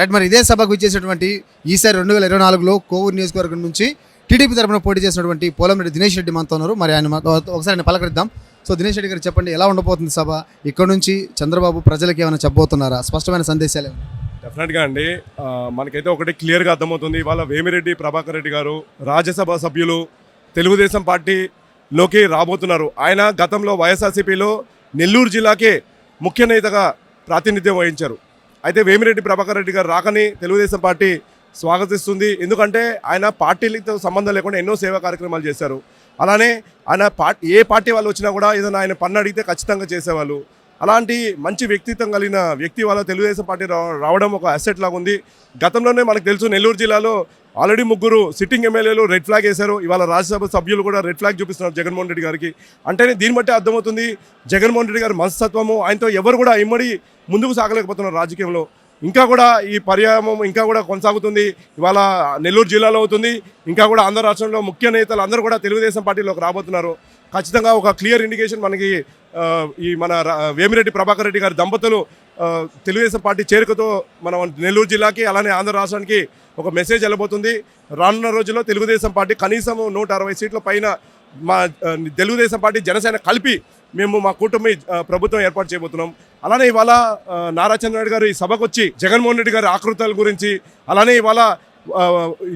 Right మరి ఇదే సభకు ఇచ్చేసినటువంటి ఈసారి రెండు వేల ఇరవై నాలుగులో కోవూరు నియోజకవర్గం నుంచి టీడీపీ తరపున పోటీ చేసినటువంటి పోలంరెడ్డి దినేష్ రెడ్డి మనతో ఉన్నారు. మరి ఆయన ఒకసారి ఆయన పలకరిద్దాం. సో దినేష్ రెడ్డి గారు చెప్పండి ఎలా ఉండబోతుంది సభ? ఇక్కడ నుంచి చంద్రబాబు ప్రజలకు ఏమైనా చెప్పబోతున్నారా? స్పష్టమైన సందేశాలు ఏమైనా? డెఫినెట్గా అండి. మనకైతే ఒకటి క్లియర్గా అర్థమవుతుంది. ఇవాళ వేమిరెడ్డి ప్రభాకర్ రెడ్డి గారు రాజ్యసభ సభ్యులు తెలుగుదేశం పార్టీలోకి రాబోతున్నారు. ఆయన గతంలో వైఎస్ఆర్సీపీలో నెల్లూరు జిల్లాకే ముఖ్య నేతగా ప్రాతినిధ్యం వహించారు. అయితే వేమిరెడ్డి ప్రభాకర్ రెడ్డి గారు రాకని తెలుగుదేశం పార్టీ స్వాగతిస్తుంది. ఎందుకంటే ఆయన పార్టీలతో సంబంధం లేకుండా ఎన్నో సేవా కార్యక్రమాలు చేశారు. అలానే ఆయన పార్టీ ఏ పార్టీ వాళ్ళు వచ్చినా కూడా ఏదైనా ఆయన పన్ను అడిగితే ఖచ్చితంగా చేసేవాళ్ళు. అలాంటి మంచి వ్యక్తిత్వం కలిగిన వ్యక్తి వాళ్ళ తెలుగుదేశం పార్టీ రావడం ఒక అసెట్ లాగా ఉంది. గతంలోనే మనకు తెలుసు నెల్లూరు జిల్లాలో ఆల్రెడీ ముగ్గురు సిట్టింగ్ ఎమ్మెల్యేలు రెడ్ ఫ్లాగ్ వేశారు. ఇవాళ రాజ్యసభ సభ్యులు కూడా రెడ్ ఫ్లాగ్ చూపిస్తున్నారు జగన్మోహన్ రెడ్డి గారికి. అంటేనే దీన్ని బట్టి అర్థమవుతుంది జగన్మోహన్ రెడ్డి గారి మనస్తత్వము ఆయనతో ఎవరు కూడా ఇమ్మడి ముందుకు సాగలేకపోతున్నారు రాజకీయంలో. ఇంకా కూడా ఈ పర్యాయం ఇంకా కూడా కొనసాగుతుంది. ఇవాళ నెల్లూరు జిల్లాలో అవుతుంది. ఇంకా కూడా ఆంధ్ర రాష్ట్రంలో ముఖ్య నేతలు అందరూ కూడా తెలుగుదేశం పార్టీలోకి రాబోతున్నారు. ఖచ్చితంగా ఒక క్లియర్ ఇండికేషన్ మనకి ఈ మన రా- వేమిరెడ్డి ప్రభాకర్ రెడ్డి గారి దంపతులు తెలుగుదేశం పార్టీ చేరికతో మన నెల్లూరు జిల్లాకి అలానే ఆంధ్ర రాష్ట్రానికి ఒక మెసేజ్ వెళ్ళబోతుంది. రానున్న రోజుల్లో తెలుగుదేశం పార్టీ కనీసం నూట అరవై సీట్ల పైన మా తెలుగుదేశం పార్టీ జనసేన కలిపి మేము మా కూటమి ప్రభుత్వం ఏర్పాటు చేయబోతున్నాం. అలానే ఇవాళ నారా చంద్రనాయుడు గారు ఈ సభకు వచ్చి జగన్మోహన్ రెడ్డి గారి ఆకృతాల గురించి అలానే ఇవాళ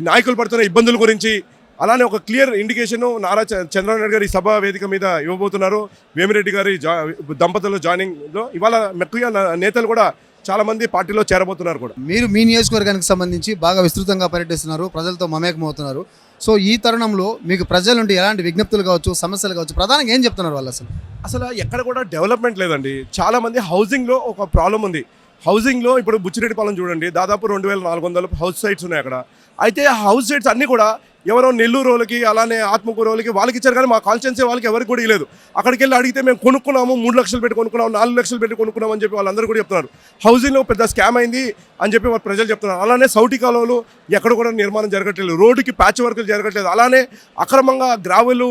నాయకులు పడుతున్న ఇబ్బందుల గురించి అలానే ఒక క్లియర్ ఇండికేషన్ నారా చ- చంద్రబాబు నాయుడు గారి సభ వేదిక మీద ఇవ్వబోతున్నారు. వేమిరెడ్డి గారి జా దంపతుల జాయినింగ్లో ఇవాళ ముఖ్య నేతలు కూడా చాలా మంది పార్టీలో చేరబోతున్నారు కూడా. మీరు మీ నియోజకవర్గానికి సంబంధించి బాగా విస్తృతంగా పర్యటిస్తున్నారు. ప్రజలతో మమేకమవుతున్నారు. సో ఈ తరుణంలో మీకు ప్రజల నుండి ఎలాంటి విజ్ఞప్తులు కావచ్చు సమస్యలు కావచ్చు ప్రధానంగా ఏం చెప్తున్నారు వాళ్ళు అసలు? అసలు ఎక్కడ కూడా డెవలప్మెంట్ లేదండి. చాలా మంది హౌసింగ్లో ఒక ప్రాబ్లం ఉంది. హౌసింగ్లో ఇప్పుడు బుచ్చిరెడ్డిపాలెం చూడండి దాదాపు రెండు వేల నాలుగు వందల హౌస్ సైట్స్ ఉన్నాయి అక్కడ. అయితే హౌస్ సైట్స్ అన్నీ కూడా ఎవరో నెల్లూరు వాళ్ళకి అలానే ఆత్మకూరు వాళ్ళకి వాళ్ళకి ఇచ్చారు కానీ మా కాన్స్టెన్సీ వాళ్ళకి ఎవరికి కూడా ఇవ్వలేదు అక్కడికి వెళ్ళి అడిగితే మేము కొనుక్కున్నాము మూడు లక్షలు పెట్టి కొనుక్కున్నాము నాలుగు లక్షలు పెట్టి కొనుక్కున్నాం అని చెప్పి వాళ్ళందరూ కూడా చెప్తున్నారు. హౌసింగ్లో పెద్ద స్కామ్ అయింది అని చెప్పి వాళ్ళు ప్రజలు చెప్తున్నారు. అలానే సౌటి కాలువలు ఎక్కడ కూడా నిర్మాణం జరగట్లేదు. రోడ్డుకి ప్యాచ్ వర్కులు జరగట్లేదు. అలానే అక్రమంగా గ్రావెలు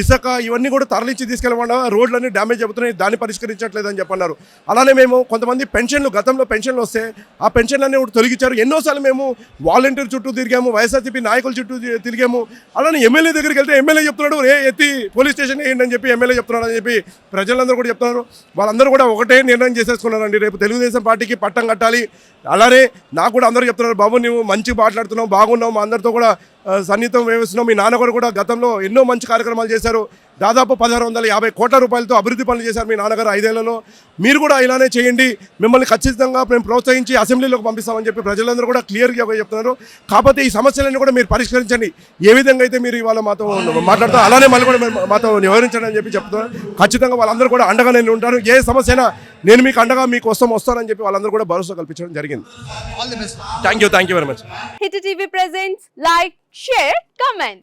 ఇసుక ఇవన్నీ కూడా తరలించి తీసుకెళ్ళమన్నా రోడ్లన్నీ డ్యామేజ్ అవుతున్నాయి దాన్ని పరిష్కరించట్లేదు అని చెప్పన్నారు. అలానే మేము కొంతమంది పెన్షన్లు గతంలో పెన్షన్లు వస్తే ఆ పెన్షన్లన్నీ కూడా తొలగించారు ఎన్నోసార్లు మేము వాలంటీర్ చుట్టూ తిరిగాము వైఎస్ఆర్సీపీ నాయకుల చుట్టూ తిరిగాము. అలానే ఎమ్మెల్యే దగ్గరికి వెళ్తే ఎమ్మెల్యే చెప్తున్నాడు ఏ ఎత్తి పోలీస్ స్టేషన్ వేయండి అని చెప్పి ఎమ్మెల్యే చెప్తున్నాడు అని చెప్పి ప్రజలందరూ కూడా చెప్తున్నారు. వాళ్ళందరూ కూడా ఒకటే నిర్ణయం చేసేసుకున్నారండి. రేపు తెలుగుదేశం పార్టీకి పట్టం కట్టాలి. అలానే నాకు కూడా అందరూ చెప్తున్నారు బాబు నువ్వు మంచి మాట్లాడుతున్నావు బాగున్నావు. మా అందరితో కూడా సన్నిహితం వేస్తున్నావు మీ నాన్న కూడా గతంలో ఎన్నో మంచి కార్యక్రమాలు చేశారు. దాదాపు పదహారు వందల యాభై కోట్ల రూపాయలతో అభివృద్ధి పనులు చేశారు మీ నాన్నగారు ఐదేళ్ళలో. మీరు కూడా ఇలానే చేయండి. మిమ్మల్ని ఖచ్చితంగా మేము ప్రోత్సహించి అసెంబ్లీలోకి పంపిస్తామని చెప్పి ప్రజలందరూ కూడా క్లియర్గా చెప్తున్నారు. కాకపోతే ఈ సమస్యలన్నీ కూడా మీరు పరిష్కరించండి. ఏ విధంగా అయితే మీరు ఇవాళ మాతో మాట్లాడుతారు అలానే మళ్ళీ కూడా మాతో వివరించండి అని చెప్పి చెప్తున్నారు. ఖచ్చితంగా వాళ్ళందరూ కూడా అండగా నేను ఉంటాను. ఏ సమస్య అయినా నేను మీకు అండగా మీకు వస్తాం వస్తానని చెప్పి వాళ్ళందరూ కూడా భరోసా కల్పించడం జరిగింది. All the best thank you thank you very much hit TV presents like share comment